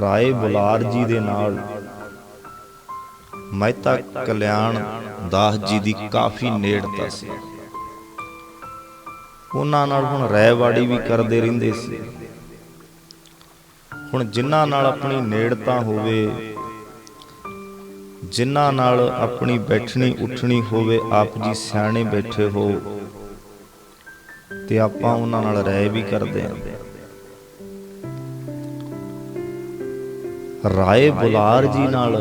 ਰਾਏ ਬੁਲਾਰ ਜੀ ਦੇ ਨਾਲ। ਮਹਿਤਾ ਕਲਿਆਣ ਦਾਸ ਜੀ ਦੀ ਕਾਫੀ ਨੇੜਤਾ ਸੀ ਉਹਨਾਂ ਨਾਲ ਹੁਣ ਰਹਿਵਾੜੀ ਵੀ ਕਰਦੇ ਰਹਿੰਦੇ ਸੀ। ਹੁਣ ਜਿਨ੍ਹਾਂ ਨਾਲ ਆਪਣੀ ਨੇੜਤਾ ਹੋਵੇ ਜਿਨ੍ਹਾਂ ਨਾਲ ਆਪਣੀ ਬੈਠਣੀ ਉੱਠਣੀ ਹੋਵੇ ਆਪ ਜੀ ਸਿਆਣੇ ਬੈਠੇ ਹੋ। ਤੇ ਆਪਾਂ ਉਹਨਾਂ ਨਾਲ ਰਹਿ ਵੀ ਕਰਦੇ ਹਾਂ। ਰਾਏ ਬੁਲਾਰ ਜੀ ਨਾਲ।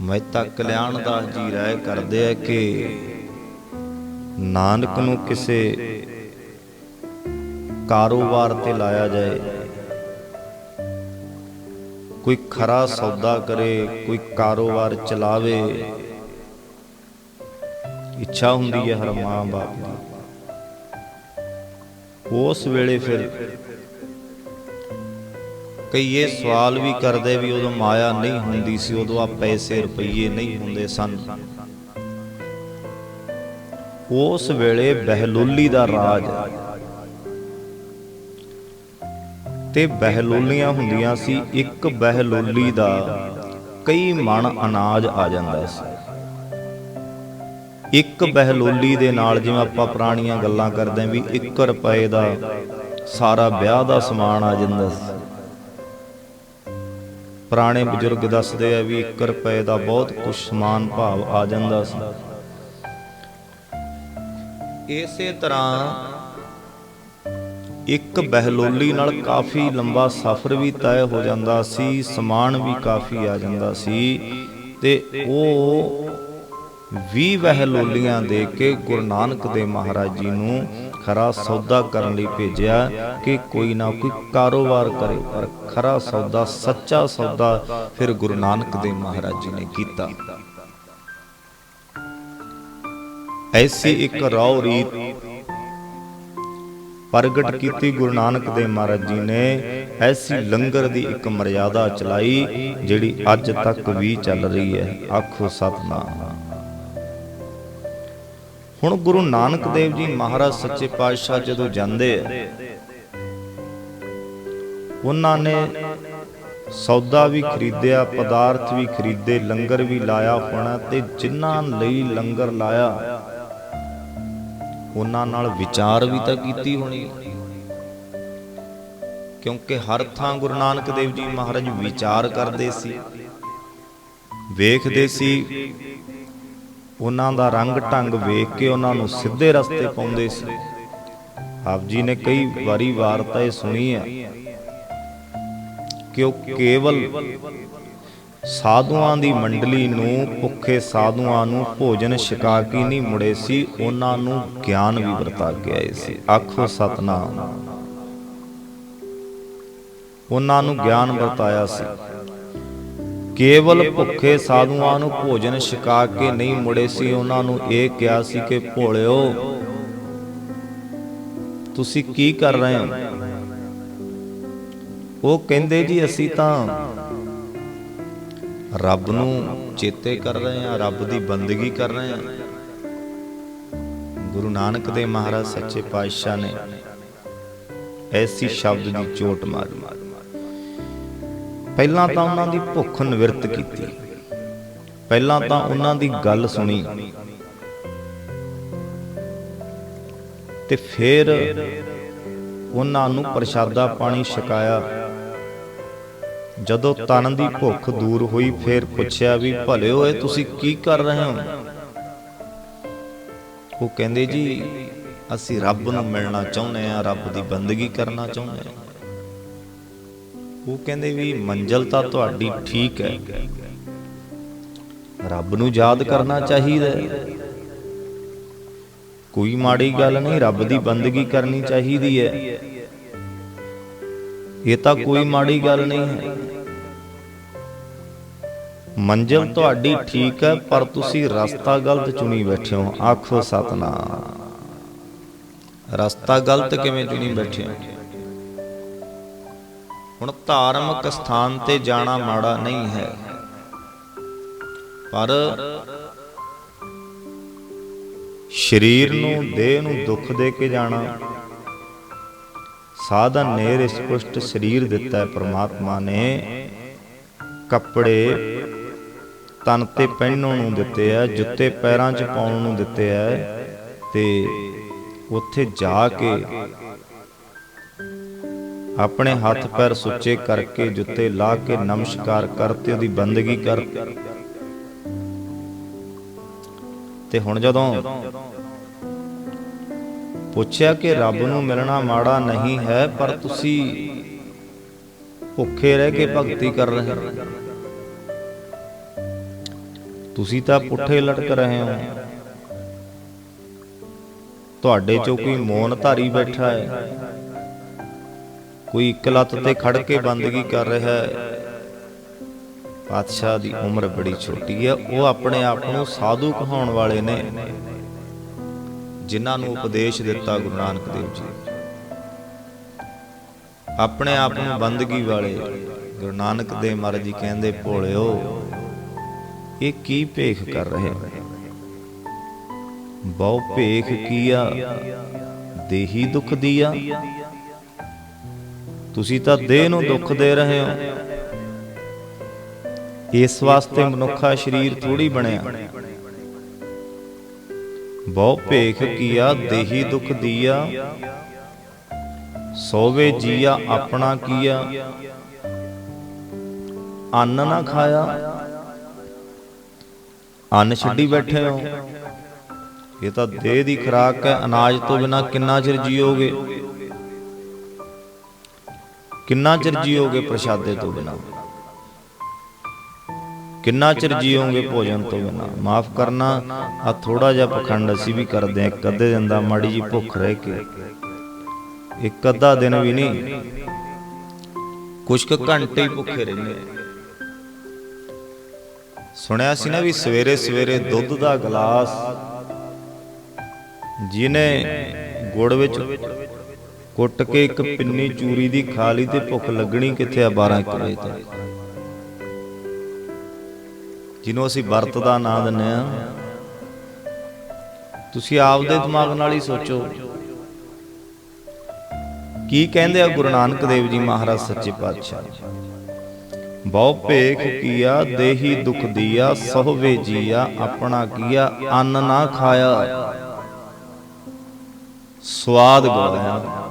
ਮਹਿਤਾ ਕਲਿਆਣ ਦਾਸ ਜੀ ਰਾਏ ਕਰਦੇ ਆ ਕਿ ਨਾਨਕ ਨੂੰ ਕਿਸੇ ਕਾਰੋਬਾਰ ਤੇ ਲਾਇਆ ਜਾਏ। ਕੋਈ ਖਰਾ ਸੌਦਾ ਕਰੇ ਕੋਈ ਕਾਰੋਬਾਰ ਚਲਾਵੇ। ਇੱਛਾ ਹੁੰਦੀ ਹੈ ਹਰ ਮਾਂ ਬਾਪ ਦੀ। ਉਸ ਵੇਲੇ ਫਿਰ ਕਈ ਇਹ ਸਵਾਲ ਵੀ ਕਰਦੇ ਵੀ ਉਦੋਂ ਮਾਇਆ ਨਹੀਂ ਹੁੰਦੀ ਸੀ, ਉਦੋਂ ਆ ਪੈਸੇ ਰੁਪਈਏ ਨਹੀਂ ਹੁੰਦੇ ਸਨ। ਉਸ ਵੇਲੇ ਬਹਿਲੋਲੀ ਦਾ ਰਾਜ। ਤੇ ਬਹਿਲੋਲੀਆਂ ਹੁੰਦੀਆਂ ਸੀ, ਇੱਕ ਬਹਿਲੋਲੀ ਦਾ ਕਈ ਮਣ ਅਨਾਜ ਆ ਜਾਂਦਾ ਸੀ। ਇੱਕ ਬਹਿਲੋਲੀ ਦੇ ਨਾਲ ਜਿਵੇਂ ਆਪਾਂ ਪੁਰਾਣੀਆਂ ਗੱਲਾਂ ਕਰਦੇ ਆਂ ਵੀ 1 ਰੁਪਏ ਦਾ ਸਾਰਾ ਵਿਆਹ ਦਾ ਸਮਾਨ ਆ ਜਾਂਦਾ ਸੀ। ਪੁਰਾਣੇ ਬਜ਼ੁਰਗ ਦੱਸਦੇ ਆ ਵੀ 1 ਰੁਪਏ ਦਾ ਬਹੁਤ ਕੁਝ ਸਮਾਨ ਭਾਵ ਆ ਜਾਂਦਾ ਸੀ। ਇਸੇ ਤਰ੍ਹਾਂ ਇੱਕ ਬਹਿਲੋਲੀ ਨਾਲ ਕਾਫੀ ਲੰਬਾ ਸਫ਼ਰ ਵੀ ਤੈਅ ਹੋ ਜਾਂਦਾ ਸੀ, ਸਮਾਨ ਵੀ ਕਾਫੀ ਆ ਜਾਂਦਾ ਸੀ ਤੇ ਉਹ 20 ਬਹਿਲੋਲੀਆਂ ਦੇ ਕੇ ਗੁਰੂ ਨਾਨਕ ਦੇ ਮਹਾਰਾਜ ਜੀ ਨੂੰ ਖਰਾ ਸੌਦਾ ਕਰਨ ਲਈ ਭੇਜਿਆ ਕਿ ਕੋਈ ਨਾ ਕੋਈ ਕਾਰੋਬਾਰ ਕਰੇ। ਪਰ ਖਰਾ ਸੌਦਾ, ਸੱਚਾ ਸੌਦਾ ਫਿਰ ਗੁਰੂ ਨਾਨਕ ਦੇ ਮਹਾਰਾਜ ਜੀ ਨੇ ਕੀਤਾ। ਐਸੀ ਇੱਕ ਰੌ ਰੀਤ ਪ੍ਰਗਟ ਕੀਤੀ ਗੁਰੂ ਨਾਨਕ ਦੇਵ ਮਹਾਰਾਜ ਜੀ ਨੇ। ਐਸੀ ਲੰਗਰ ਦੀ ਇੱਕ ਮਰਿਆਦਾ ਚਲਾਈ, ਜਿਹੜੀ ਅੱਜ ਤੱਕ ਵੀ ਚੱਲ ਰਹੀ ਹੈ। ਆਖੋ ਸਤਨਾਮ। ਹੁਣ ਗੁਰੂ ਨਾਨਕ ਦੇਵ ਜੀ ਮਹਾਰਾਜ ਸੱਚੇ ਪਾਤਸ਼ਾਹ ਜਦੋਂ ਜਾਂਦੇ ਆ, ਉਹਨਾਂ ਨੇ ਸੌਦਾ ਵੀ ਖਰੀਦਿਆ, ਪਦਾਰਥ ਵੀ ਖਰੀਦੇ, ਲੰਗਰ ਵੀ ਲਾਇਆ ਹੋਣਾ ਤੇ ਜਿਨ੍ਹਾਂ ਲਈ ਲੰਗਰ ਲਾਇਆ, ਉਹਨਾਂ ਨਾਲ ਵਿਚਾਰ ਵੀ ਤਾਂ ਕੀਤੀ ਹੋਣੀ। ਕਿਉਂਕਿ ਹਰ ਥਾਂ ਗੁਰੂ ਨਾਨਕ ਦੇਵ ਜੀ ਮਹਾਰਾਜ ਵਿਚਾਰ ਕਰਦੇ ਸੀ, ਵੇਖਦੇ ਸੀ ਉਹਨਾਂ ਦਾ ਰੰਗ ਢੰਗ ਵੇਖ ਕੇ ਉਹਨਾਂ ਨੂੰ ਸਿੱਧੇ ਰਸਤੇ ਪਾਉਂਦੇ ਸੀ। ਆਪ ਜੀ ਨੇ ਕਈ ਵਾਰੀ ਵਾਰਤਾ ਇਹ ਸੁਣੀ ਹੈ ਕਿ ਉਹ ਕੇਵਲ ਸਾਧੂਆਂ ਦੀ ਮੰਡਲੀ ਨੂੰ, ਭੁੱਖੇ ਸਾਧੂਆਂ ਨੂੰ ਭੋਜਨ ਛਕਾ ਕੇ ਨਹੀਂ ਮੁੜੇ ਸੀ, ਉਹਨਾਂ ਨੂੰ ਗਿਆਨ ਵੀ ਵਰਤਾ ਕੇ ਆਏ ਸੀ। ਆਖੋ ਸਤਨਾਮ। ਉਹਨਾਂ ਨੂੰ ਗਿਆਨ ਵਰਤਾਇਆ ਸੀ। ਕੇਵਲ ਭੁੱਖੇ ਸਾਧੂਆਂ ਨੂੰ ਭੋਜਨ ਛਕਾ ਕੇ ਨਹੀਂ ਮੁੜੇ ਸੀ, ਉਹਨਾਂ ਨੂੰ ਇਹ ਕਿਹਾ ਸੀ ਕਿ ਭੋਲਿਓ, ਤੁਸੀਂ ਕੀ ਕਰ ਰਹੇ ਹੋ? ਉਹ ਕਹਿੰਦੇ ਜੀ, ਅਸੀਂ ਤਾਂ ਰੱਬ ਨੂੰ ਚੇਤੇ ਕਰ ਰਹੇ ਹਾਂ, ਰੱਬ ਦੀ ਬੰਦਗੀ ਕਰ ਰਹੇ ਹਾਂ। ਗੁਰੂ ਨਾਨਕ ਦੇਵ ਮਹਾਰਾਜ ਸੱਚੇ ਪਾਤਸ਼ਾਹ ਨੇ ਐਸੀ ਸ਼ਬਦ ਦੀ ਚੋਟ ਮਾਰੀ। ਪਹਿਲਾਂ ਤਾਂ ਉਹਨਾਂ ਦੀ ਭੁੱਖ ਨਿਵਰਤ ਕੀਤੀ। ਪਹਿਲਾਂ ਤਾਂ ਉਹਨਾਂ ਦੀ ਗੱਲ ਸੁਣੀ। ਤੇ ਫਿਰ ਉਹਨਾਂ ਨੂੰ ਪ੍ਰਸ਼ਾਦਾ ਪਾਣੀ ਛਕਾਇਆ। ਜਦੋਂ ਤਨ ਦੀ ਭੁੱਖ ਦੂਰ ਹੋਈ, ਫਿਰ ਪੁੱਛਿਆ ਵੀ, ਭਲੇ ਹੋਏ, ਤੁਸੀਂ ਕੀ ਕਰ ਰਹੇ ਹੋ? ਉਹ ਕਹਿੰਦੇ, ਜੀ, ਅਸੀਂ ਰੱਬ ਨੂੰ ਮਿਲਣਾ ਚਾਹੁੰਦੇ ਆ ਰੱਬ ਦੀ ਬੰਦਗੀ ਕਰਨਾ ਚਾਹੁੰਦੇ ਆ ਉਹ ਕਹਿੰਦੇ ਵੀ ਮੰਜ਼ਲ ਤਾਂ ਤੁਹਾਡੀ ਠੀਕ ਹੈ। ਰੱਬ ਨੂੰ ਯਾਦ ਕਰਨਾ ਚਾਹੀਦਾ ਕੋਈ ਮਾੜੀ ਗੱਲ ਨਹੀਂ, ਰੱਬ ਦੀ ਬੰਦਗੀ ਕਰਨੀ ਚਾਹੀਦੀ ਹੈ। ਇਹ ਤਾਂ ਕੋਈ ਮਾੜੀ ਗੱਲ ਨਹੀਂ ਹੈ। ਮੰਜ਼ਲ ਤੁਹਾਡੀ ਠੀਕ ਹੈ, ਪਰ ਤੁਸੀਂ ਰਸਤਾ ਗਲਤ ਚੁਣੀ ਬੈਠੇ ਹੋ। ਆਖੋ ਸਤਨਾਮ। ਰਸਤਾ ਗਲਤ ਕਿਵੇਂ ਚੁਣੀ ਬੈਠੇ ਹੋ? ਹੁਣ ਧਾਰਮਿਕ ਸਥਾਨ ਤੇ ਜਾਣਾ ਮਾੜਾ ਨਹੀਂ ਹੈ। ਪਰ ਸਰੀਰ ਨੂੰ, ਦੇਹ ਨੂੰ ਦੁੱਖ ਦੇ ਕੇ ਜਾਣਾ, ਸਾਧਨ ਨੇਰ ਸਪੁਸ਼ਟ ਸਰੀਰ ਦਿੱਤਾ ਹੈ ਪ੍ਰਮਾਤਮਾ ਨੇ। ਕੱਪੜੇ ਤਨ ਤੇ ਪਹਿਨਣ ਨੂੰ ਦਿੱਤੇ ਆ, ਜੁੱਤੇ ਪੈਰਾਂ 'ਚ ਪਾਉਣ ਨੂੰ ਦਿੱਤੇ ਆ ਤੇ ਉੱਥੇ ਜਾ ਕੇ ਆਪਣੇ ਹੱਥ ਪੈਰ ਸੁੱਚੇ ਕਰਕੇ ਜੁੱਤੇ ਲਾ ਕੇ ਨਮਸਕਾਰ ਕਰਤੇ ਉਹਦੀ ਬੰਦਗੀ ਕਰ। ਤੇ ਹੁਣ ਜਦੋਂ ਪੁੱਛਿਆ ਕਿ ਰੱਬ ਨੂੰ ਮਿਲਣਾ ਮਾੜਾ ਨਹੀਂ ਹੈ ਪਰ ਤੁਸੀਂ ਭੁੱਖੇ ਰਹਿ ਕੇ ਭਗਤੀ ਕਰ ਰਹੇ ਹੋ। ਤੁਸੀਂ ਤਾਂ ਪੁੱਠੇ ਲਟਕ ਰਹੇ ਹੋ। ਤੁਹਾਡੇ ਚੋਂ ਕੋਈ ਮੌਨ ਧਾਰੀ ਬੈਠਾ ਹੈ। ਕੋਈ ਇੱਕ ਲੱਤ ਤੇ ਖੜ ਕੇ ਬੰਦਗੀ ਕਰ ਰਿਹਾ ਹੈ। ਪਾਤਸ਼ਾਹ ਦੀ ਉਮਰ ਬੜੀ ਛੋਟੀ ਹੈ। ਉਹ ਆਪਣੇ ਆਪ ਨੂੰ ਸਾਧੂ ਕਹਾਉਣ ਵਾਲੇ ਨੇ, ਜਿਨ੍ਹਾਂ ਨੂੰ ਉਪਦੇਸ਼ ਦਿੱਤਾ ਗੁਰੂ ਨਾਨਕ ਦੇਵ ਜੀ। ਆਪਣੇ ਆਪ ਨੂੰ ਬੰਦਗੀ ਵਾਲੇ ਗੁਰੂ ਨਾਨਕ ਦੇਵ ਮਹਾਰਾਜ ਜੀ ਕਹਿੰਦੇ, ਭੋਲਿਓ, ਇਹ ਕੀ ਭੇਖ ਕਰ ਰਹੇ ਬਹੁ ਭੇਖ ਕੀਆ ਦੇਹੀ ਦੁਖ ਦੀਆ ਤੁਸੀਂ ਤਾਂ ਦੇਹ ਨੂੰ ਦੁੱਖ ਦੇ ਰਹੇ ਹੋ। ਇਸ ਵਾਸਤੇ ਮਨੁੱਖਾ ਸਰੀਰ ਥੋੜੀ ਬਣਿਆ। ਬਹੁ ਭੇਖ ਕੀਆ ਦੇਹੀ ਦੁਖ ਦੀਆ। ਸੋਵੇ ਜੀਆ ਆਪਣਾ ਕੀਆ। ਅੰਨ ਨਾ ਖਾਇਆ। ਅੰਨ ਛੱਡੀ ਬੈਠੇ ਹੋ। ਇਹ ਤਾਂ ਦੇਹ ਦੀ ਖੁਰਾਕ ਹੈ। ਅਨਾਜ ਤੋਂ ਬਿਨਾ ਕਿੰਨਾ ਚਿਰ ਜੀਓਗੇ? ਕਿੰਨਾ ਚਿਰ ਜੀਓਗੇ ਪ੍ਰਸ਼ਾਦੇ ਤੋਂ ਬਿਨਾ? ਕਿੰਨਾ ਚਿਰ ਜੀਓਗੇ ਭੋਜਨ ਤੋਂ ਬਿਨਾ? ਮਾਫ ਕਰਨਾ ਆ ਥੋੜਾ ਜਿਹਾ ਪਖੰਡ ਅਸੀਂ ਵੀ ਕਰਦੇ ਆ ਇੱਕ ਅੱਧੇ ਦਿਨ ਦਾ ਮਾੜੀ ਜੀ ਭੁੱਖ ਰਹਿ ਕੇ। ਇੱਕ ਅੱਧਾ ਦਿਨ ਵੀ ਨਹੀਂ। ਕੁਝ ਕੁ ਘੰਟੇ ਹੀ ਭੁੱਖੇ ਰਹਿੰਦੇ ਸੁਣਿਆ ਸੀ ਨਾ ਵੀ ਸਵੇਰੇ ਸਵੇਰੇ ਦੁੱਧ ਦਾ ਗਲਾਸ, ਜਿਹਨੇ ਗੁੜ ਵਿੱਚ ਕੁੱਟ ਕੇ ਇੱਕ ਪਿੰਨੀ ਚੂਰੀ ਦੀ ਖਾ ਲਈ ਤੇ ਭੁੱਖ ਲੱਗਣੀ ਕਿੱਥੇ ਆ 12 ਇੱਕ ਵਜੇ ਤੱਕ ਜਿਹਨੂੰ ਅਸੀਂ ਵਰਤ ਦਾ ਨਾਂ ਦਿੰਨੇ ਆ ਤੁਸੀਂ ਆਪਦੇ ਦਿਮਾਗ ਨਾਲ ਹੀ ਸੋਚੋ। ਕੀ ਕਹਿੰਦੇ ਆ ਗੁਰੂ ਨਾਨਕ ਦੇਵ ਜੀ ਮਹਾਰਾਜ ਸੱਚੇ ਪਾਤਸ਼ਾਹ? ਬਹੁ ਭੇਖ ਕੀਆ, ਦੇਹੀ ਦੁਖ ਦੀਆ ਸਹਵੇ ਜੀਆ ਆਪਣਾ ਕੀਆ, ਅੰਨ ਨਾ ਖਾਇਆ। ਸਵਾਦ ਗਵਾਇਆ।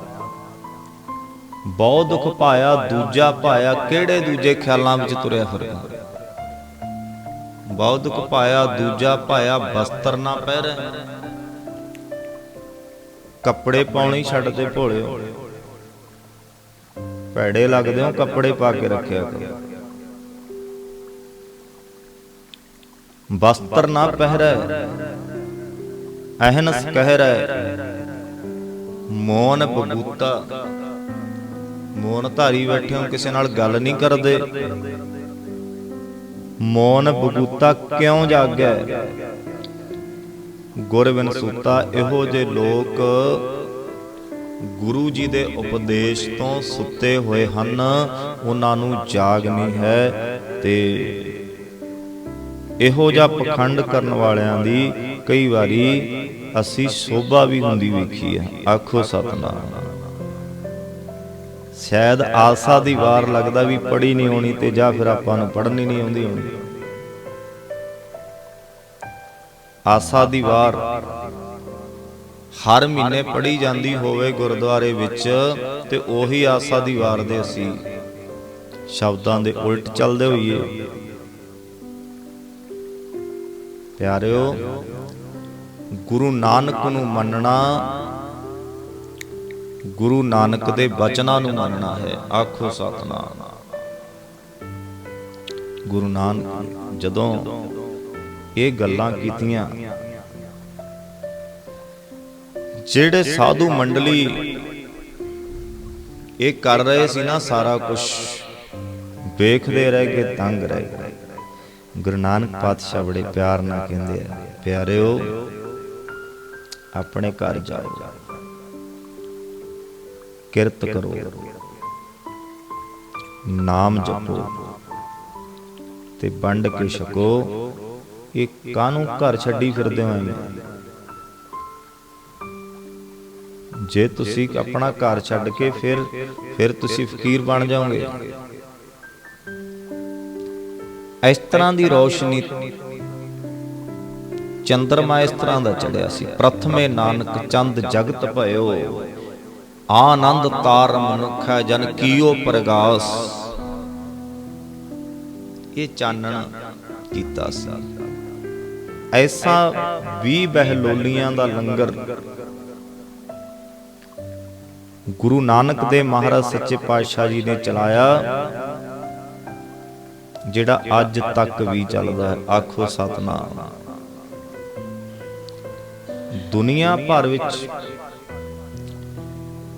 ਬਹੁ ਦੁਖ ਪਾਇਆ, ਦੂਜਾ ਪਾਇਆ, ਕਿਹੜੇ ਦੂਜੇ ਖਿਆਲਾਂ ਵਿੱਚ ਤੁਰਿਆ ਫਿਰਦਾ? ਬਹੁ ਦੁਖ ਪਾਇਆ, ਦੂਜਾ ਪਾਇਆ, ਬਸਤਰ ਨਾ ਪਹਿਰੇ ਕੱਪੜੇ ਪਾਉਣੀ ਛੱਡਦੇ ਭੋਲਿਓ। ਭੈੜੇ ਲੱਗਦੇ ਹੋ, ਕੱਪੜੇ ਪਾ ਕੇ ਰੱਖਿਆ ਕਰੋ। ਬਸਤਰ ਨਾ ਪਹਿਰੈ ਅਹਨਸ ਕਹਿਰੈ ਮੋਨ ਬਬੂਤਾ। ਮੋਨ ਧਾਰੀ ਬੈਠੇ ਹੋ ਕਿਸੇ ਨਾਲ ਗੱਲ ਨਹੀਂ ਕਰਦੇ। ਮੋਨ ਬਬੂਤਾ ਕਿਉਂ ਜਾਗੈ ਗੁਰਬਿਨ ਸੂਤਾ, ਇਹੋ ਜੇ ਲੋਕ ਗੁਰੂ ਜੀ ਦੇ ਉਪਦੇਸ਼ ਤੋਂ ਸੁੱਤੇ ਹੋਏ ਹਨ। ਉਹਨਾਂ ਨੂੰ ਜਾਗ ਨਹੀਂ ਹੈ ਤੇ ਇਹੋ ਜਿਹਾ ਪਖੰਡ ਕਰਨ ਵਾਲਿਆਂ ਦੀ ਕਈ ਵਾਰੀ ਅਸੀਂ ਸੋਭਾ ਵੀ ਹੁੰਦੀ ਵੇਖੀ ਹੈ। ਆਖੋ ਸਤਨਾਮ। ਸ਼ਾਇਦ ਆਸਾ ਦੀ ਵਾਰ ਲੱਗਦਾ ਵੀ ਪੜੀ ਨਹੀਂ ਹੋਣੀ ਤੇ ਜਾਂ ਫਿਰ ਆਪਾਂ ਨੂੰ ਪੜ੍ਹਨੀ ਨਹੀਂ ਆਉਂਦੀ ਹੋਣੀ ਆਸਾ ਦੀ ਵਾਰ ਹਰ ਮਹੀਨੇ ਪੜੀ ਜਾਂਦੀ ਹੋਵੇ ਗੁਰਦੁਆਰੇ ਵਿੱਚ ਤੇ ਉਹੀ ਆਸਾ ਦੀ ਵਾਰ ਦੇ ਅਸੀਂ ਸ਼ਬਦਾਂ ਦੇ ਉਲਟ ਚੱਲਦੇ ਹੋਈਏ। ਪਿਆਰਿਓ ਗੁਰੂ ਨਾਨਕ ਨੂੰ ਮੰਨਣਾ ਗੁਰੂ ਨਾਨਕ ਦੇ ਬਚਨਾਂ ਨੂੰ ਮੰਨਣਾ ਹੈ। ਆਖੋ ਸਤਨਾਮ। ਗੁਰੂ ਨਾਨਕ, ਜਦੋਂ ਇਹ ਗੱਲਾਂ ਕੀਤੀਆਂ, ਜਿਹੜੇ ਸਾਧੂ ਮੰਡਲੀ ਇਹ ਕਰ ਰਹੇ ਸੀ ਨਾ, ਸਾਰਾ ਕੁਝ ਵੇਖਦੇ ਰਹਿ ਕੇ ਤੰਗ ਰਹਿ ਗਏ। ਗੁਰੂ ਨਾਨਕ ਪਾਤਸ਼ਾਹ ਬੜੇ ਪਿਆਰ ਨਾਲ ਕਹਿੰਦੇ ਆ, ਪਿਆਰਿਓ, ਆਪਣੇ ਘਰ ਜਾਓ। ਕਿਰਤ ਕਰੋ। ਨਾਮ ਜਪੋ। ਤੇ ਵੰਡ ਕੇ ਛਕੋ। ਇਹ ਕਾਹਨੂੰ ਘਰ ਛੱਡੀ ਫਿਰਦੇ ਹੋ ਜੇ? ਤੁਸੀਂ ਆਪਣਾ ਘਰ ਛੱਡ ਕੇ ਫਿਰ ਫਿਰ ਤੁਸੀਂ ਫਕੀਰ ਬਣ ਜਾਓਗੇ। ਇਸ ਤਰ੍ਹਾਂ ਦੀ ਰੋਸ਼ਨੀ ਚੰਦਰਮਾ ਇਸ ਤਰ੍ਹਾਂ ਦਾ ਚੜਿਆ ਸੀ। ਪ੍ਰਥਮੇ ਨਾਨਕ ਚੰਦ ਜਗਤ ਭਇਓ। ਆਨੰਦ ਤਾਰ ਮਨੁਖੈ ਜਨ ਕੀਓ ਪ੍ਰਗਾਸ। ਇਹ ਚਾਨਣ ਕੀਤਾ ਸੀ। ਐਸਾ 20 ਬਹਿਲੋਲੀਆਂ ਦਾ ਲੰਗਰ ਗੁਰੂ ਨਾਨਕ ਦੇ ਮਹਾਰਾਜ ਸੱਚੇ ਪਾਤਸ਼ਾਹ ਜੀ ਨੇ ਚਲਾਇਆ, ਜਿਹੜਾ ਅੱਜ ਤੱਕ ਵੀ ਚੱਲਦਾ ਹੈ। ਆਖੋ ਸਤਨਾਮ। ਦੁਨੀਆ ਭਰ ਵਿੱਚ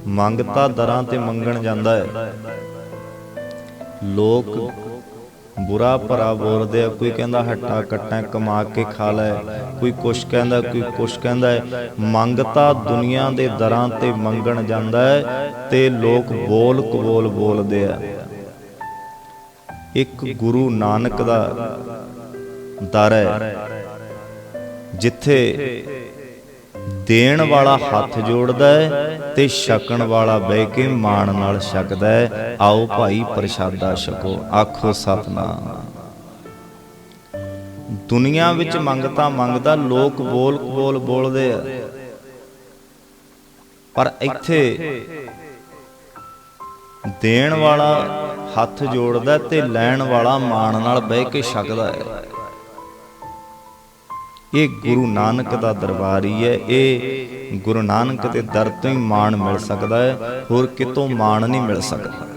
ਮੰਗਤਾ ਦਰਾਂ ਤੇ ਮੰਗਣ ਜਾਂਦਾ ਹੈ। ਲੋਕ ਬੁਰਾ ਭਰਾ ਬੋਲਦੇ ਆ, ਕੋਈ ਕਹਿੰਦਾ ਹੱਟਾ ਕੱਟਾਂ ਕਮਾ ਕੇ ਖਾ ਲੈ, ਕੋਈ ਕੁਛ ਕਹਿੰਦਾ, ਕੋਈ ਕੁਛ ਕਹਿੰਦਾ ਹੈ। ਮੰਗਤਾ ਦੁਨੀਆ ਦੇ ਦਰਾਂ ਤੇ ਮੰਗਣ ਜਾਂਦਾ ਹੈ ਤੇ ਲੋਕ ਬੋਲ ਕਬੋਲ ਬੋਲਦੇ ਆ। ਇੱਕ ਗੁਰੂ ਨਾਨਕ ਦਾ ਦਰ ਹੈ, ਜਿੱਥੇ ਦੇਣ ਵਾਲਾ ਹੱਥ ਜੋੜਦਾ ਹੈ ਤੇ ਛਕਣ ਵਾਲਾ ਬਹਿ ਕੇ ਮਾਣ ਨਾਲ ਛਕਦਾ ਹੈ। ਆਓ ਭਾਈ ਪ੍ਰਸ਼ਾਦਾ ਛਕੋ। ਆਖੋ ਸਤਨਾਮ। ਦੁਨੀਆ ਵਿੱਚ ਮੰਗਤਾ ਮੰਗਦਾ ਲੋਕ ਬੋਲ ਬੋਲ ਬੋਲਦੇ ਆ। ਪਰ ਇੱਥੇ ਦੇਣ ਵਾਲਾ ਹੱਥ ਜੋੜਦਾ ਤੇ ਲੈਣ ਵਾਲਾ ਮਾਣ ਨਾਲ ਬਹਿ ਕੇ ਛਕਦਾ ਹੈ। ਇਹ ਗੁਰੂ ਨਾਨਕ ਦਾ ਦਰਬਾਰ ਹੀ ਹੈ। ਇਹ ਗੁਰੂ ਨਾਨਕ ਦੇ ਦਰ ਤੋਂ ਹੀ ਮਾਣ ਮਿਲ ਸਕਦਾ ਹੈ। ਹੋਰ ਕਿਤੋਂ ਮਾਣ ਨਹੀਂ ਮਿਲ ਸਕਦਾ।